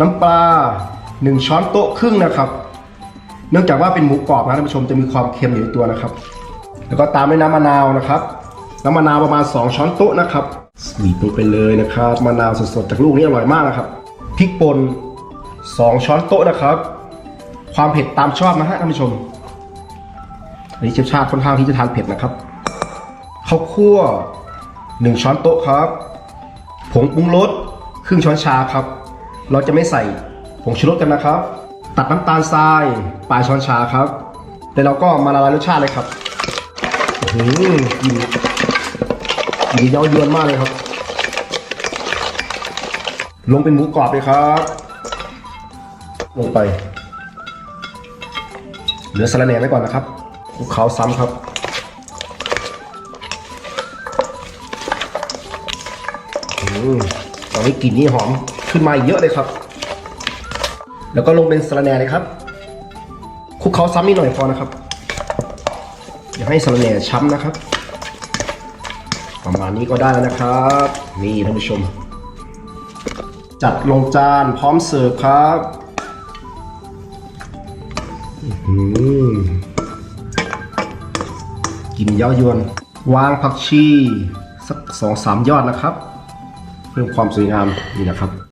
น้ำปลา 1 ช้อนโต๊ะครึ่งนะครับ เนื่องจากว่าเป็นหมูกรอบนะท่านผู้ชมจะมีความเค็มอยู่ในตัวนะครับ แล้วก็ตามด้วยน้ำมะนาวนะครับ น้ำมะนาวประมาณ 2 ช้อนโต๊ะนะครับบีบลงไปเลยนะครับมะนาวสดๆจากลูกนี้อร่อยมากนะครับพริกป่น2 ช้อนโต๊ะนะครับ ความเผ็ดตามชอบนะฮะท่านผู้ชมอันนี้เชฟชาติค่อนข้างที่จะทานเผ็ดนะครับข้าวคั่ว 1 ช้อนโต๊ะครับ ผงปรุงรสครึ่งช้อนชาครับ เราจะไม่ใส่ผงชูรสกันนะครับ ตัดน้ำตาลทรายปลายช้อนชาครับแล้วเราก็มาละลายรสชาติเลยครับอือหือกลินกลินเย้ายวนมากเลยครับ ลงเป็นหมูกรอบเลยครับ ลงไป เหลือสะระแหน่ไว้ก่อนนะครับคลุกเคล้าซ้ำครับอืมตอนนี้กลิ่นนี่หอม ขึ้นมาเยอะเลยครับ แล้วก็ลงเป็นสะระแหน่เลยครับคลุกเคล้าซ้ำนิดหน่อยพอนะครับ อย่าให้สะระแหน่ช้ำนะครับ ประมาณนี้ก็ได้แล้วนะครับ นี่ท่านผู้ชม จัดลงจานพร้อมเสิร์ฟครับอือหือกินเย้ายวน วางผักชีสักสองสามยอดนะครับ เพิ่มความสวยงามนี่นะครับ